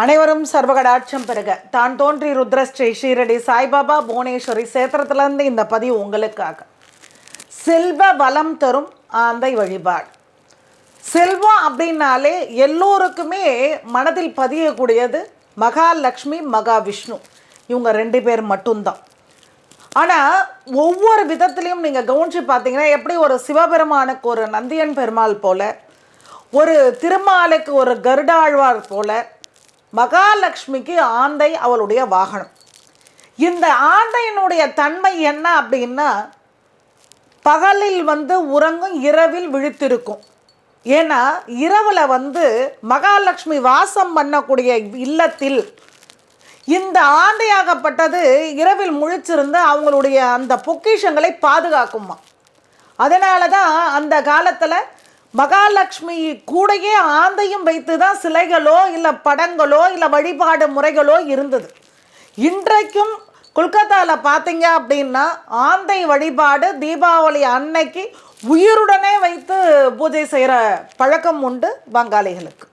அனைவரும் சர்வகடாட்சம் பெருக தான் தோன்றி ருத்ரஸ்ரீ ஷீரடி சாய்பாபா புவனேஸ்வரி சேத்திரத்திலேருந்து இந்த பதிவு உங்களுக்காக. செல்வ வளம் தரும் ஆந்தை வழிபாடு. செல்வம் அப்படின்னாலே எல்லோருக்குமே மனதில் பதியக்கூடியது மகாலட்சுமி மகாவிஷ்ணு. இவங்க ரெண்டு பேர் மட்டும்தான். ஆனால் ஒவ்வொரு விதத்துலேயும் நீங்கள் கவனிச்சு பார்த்தீங்கன்னா எப்படி ஒரு சிவபெருமானுக்கு ஒரு நந்தியன் பெருமாள் போல ஒரு திருமாலுக்கு ஒரு கருடாழ்வார் போல மகாலட்சுமிக்கு ஆந்தை அவளுடைய வாகனம். இந்த ஆந்தையினுடைய தன்மை என்ன அப்படின்னா பகலில் வந்து உறங்கும் இரவில் விழித்திருக்கும். ஏன்னா இரவில் வந்து மகாலட்சுமி வாசம் பண்ணக்கூடிய இல்லத்தில் இந்த ஆந்தையாகப்பட்டது இரவில் முழிச்சிருந்து அவங்களுடைய அந்த பொக்கிஷங்களை பாதுகாக்குமா அதனால தான் அந்த காலத்தில் மகாலட்சுமி கூடயே ஆந்தையும் வைத்து தான் சிலைகளோ இல்லை படங்களோ இல்லை வழிபாடு முறைகளோ இருந்தது. இன்றைக்கும் கொல்கத்தாவில் பார்த்தீங்க அப்படின்னா ஆந்தை வழிபாடு தீபாவளி அன்னைக்கு உயிருடனே வைத்து பூஜை செய்கிற பழக்கம் உண்டு வங்காளிகளுக்கு.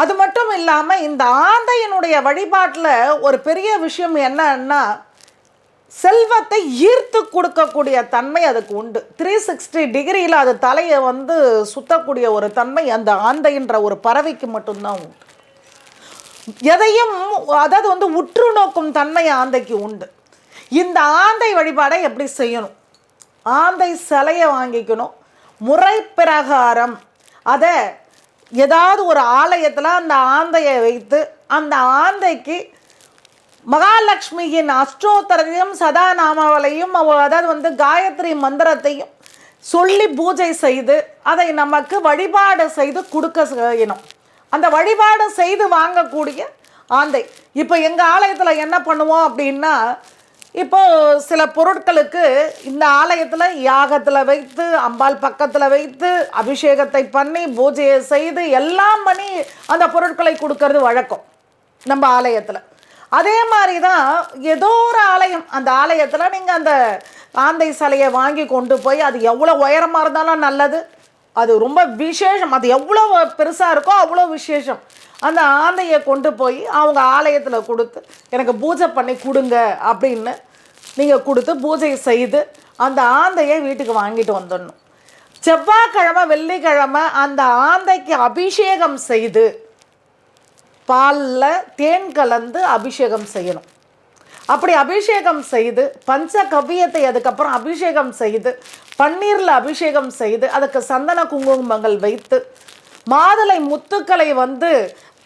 அது மட்டும் இல்லாமல் இந்த ஆந்தையினுடைய வழிபாட்டில் ஒரு பெரிய விஷயம் என்னன்னா செல்வத்தை ஈர்த்து கொடுக்கக்கூடிய தன்மை அதுக்கு உண்டு. த்ரீ சிக்ஸ்டி டிகிரியில் அது தலையை வந்து சுத்தக்கூடிய ஒரு தன்மை அந்த ஆந்தைன்ற ஒரு பறவைக்கு மட்டும்தான் உண்டு. எதையும் அதாவது வந்து உற்று நோக்கும் தன்மை ஆந்தைக்கு உண்டு. இந்த ஆந்தை வழிபாடை எப்படி செய்யணும்? ஆந்தை சிலையை வாங்கிக்கணும். முறை பிரகாரம் அதை ஏதாவது ஒரு ஆலயத்தில் அந்த ஆந்தையை வைத்து அந்த ஆந்தைக்கு மகாலட்சுமியின் அஷ்டோத்தரையும் சதாநாமாவலையும் அவ- அதாவது வந்து காயத்ரி மந்திரத்தையும் சொல்லி பூஜை செய்து அதை நமக்கு வழிபாடு செய்து கொடுக்க செய்யணும். அந்த வழிபாடு செய்து வாங்கக்கூடிய ஆந்தை. இப்போ எங்கள் ஆலயத்தில் என்ன பண்ணுவோம் அப்படின்னா இப்போது சில பொருட்களுக்கு இந்த ஆலயத்தில் யாகத்தில் வைத்து அம்பாள் பக்கத்தில் வைத்து அபிஷேகத்தை பண்ணி பூஜையை செய்து எல்லாம் பண்ணி அந்த பொருட்களை கொடுக்கறது வழக்கம். நம்ம ஆலயத்தில். அதே மாதிரி தான் ஏதோ ஒரு ஆலயம் அந்த ஆலயத்தில் நீங்கள் அந்த ஆந்தை சிலையை வாங்கி கொண்டு போய் அது எவ்வளோ உயரமாக இருந்தாலும் நல்லது. அது ரொம்ப விசேஷம். அது எவ்வளோ பெருசாக இருக்கோ அவ்வளோ விசேஷம். அந்த ஆந்தையை கொண்டு போய் அவங்க ஆலயத்தில் கொடுத்து எனக்கு பூஜை பண்ணி கொடுங்க அப்படின்னு நீங்கள் கொடுத்து பூஜை செய்து அந்த ஆந்தையை வீட்டுக்கு வாங்கிட்டு வந்துடணும். செவ்வாய்க்கிழமை வெள்ளிக்கிழமை அந்த ஆந்தைக்கு அபிஷேகம் செய்து பாலில் தேன் கலந்து அபிஷேகம் செய்யணும். அப்படி அபிஷேகம் செய்து பஞ்ச கவ்யத்தை அதுக்கப்புறம் அபிஷேகம் செய்து பன்னீரில் அபிஷேகம் செய்து அதுக்கு சந்தன குங்குமங்கள் வைத்து மாதுளை முத்துக்களை வந்து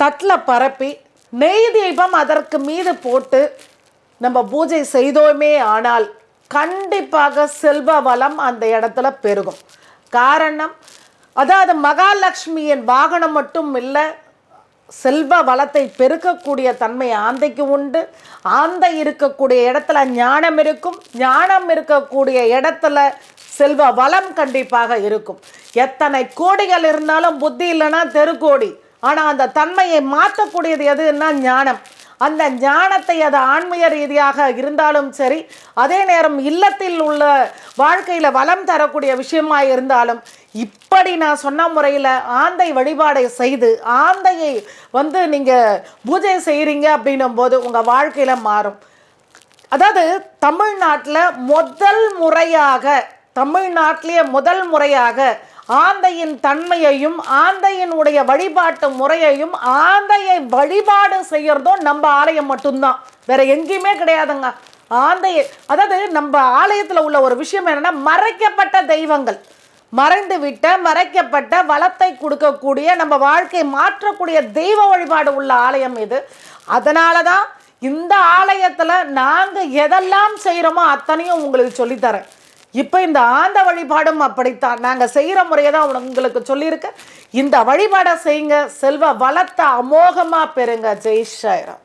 தட்டில் பரப்பி நெய் தீபம் அதற்கு மீது போட்டு நம்ம பூஜை செய்தோமே ஆனால் கண்டிப்பாக செல்வ வளம் அந்த இடத்துல பெருகும். காரணம் அதாவது மகாலட்சுமியின் வாகனம் மட்டும் இல்லை செல்வ வளத்தை பெருக்கக்கூடிய தன்மை ஆந்தைக்கு உண்டு. ஆந்தை இருக்கக்கூடிய இடத்துல ஞானம் இருக்கும். ஞானம் இருக்கக்கூடிய இடத்துல செல்வ வளம் கண்டிப்பாக இருக்கும். எத்தனை கோடிகள் இருந்தாலும் புத்தி இல்லைன்னா தெருக்கோடி ஆனால் அந்த தன்மையை மாற்றக்கூடியது எதுன்னா ஞானம். அந்த ஞானத்தை அது ஆன்மீக ரீதியாக இருந்தாலும் சரி அதே நேரம் இல்லத்தில் உள்ள வாழ்க்கையில் வளம் தரக்கூடிய விஷயமாக இருந்தாலும் இப்படி நான் சொன்ன முறையில் ஆந்தை வழிபாடை செய்து ஆந்தையை வந்து நீங்கள் பூஜை செய்கிறீங்க அப்படின்னும் போது உங்கள் வாழ்க்கையில் மாறும். அதாவது தமிழ்நாட்டில் முதல் முறையாக தமிழ்நாட்டிலேயே முதல் முறையாக ஆந்தையின் தன்மையையும் ஆந்தையினுடைய வழிபாட்டு முறையையும் ஆந்தையை வழிபாடு செய்கிறதும் நம்ம ஆலயம் மட்டும்தான். வேற எங்கேயுமே கிடையாதுங்க. ஆந்தையை அதாவது நம்ம ஆலயத்தில் உள்ள ஒரு விஷயம் என்னன்னா மறைக்கப்பட்ட தெய்வங்கள். மறைந்துவிட்ட மறைக்கப்பட்ட வளத்தை கொடுக்கக்கூடிய நம்ம வாழ்க்கை மாற்றக்கூடிய தெய்வ வழிபாடு உள்ள ஆலயம் இது. அதனால தான் இந்த ஆலயத்தில் நாங்கள் எதெல்லாம் செய்கிறோமோ அத்தனையும் உங்களுக்கு சொல்லித்தரேன். இப்போ இந்த ஆந்த வழிபாடும் அப்படித்தான். நாங்கள் செய்கிற முறையை தான் உங்களுக்கு சொல்லியிருக்கேன் இந்த வழிபாடை செய்யுங்க. செல்வ வளத்தை அமோகமாக பெறுங்க. ஜெய் ஷாயிரம்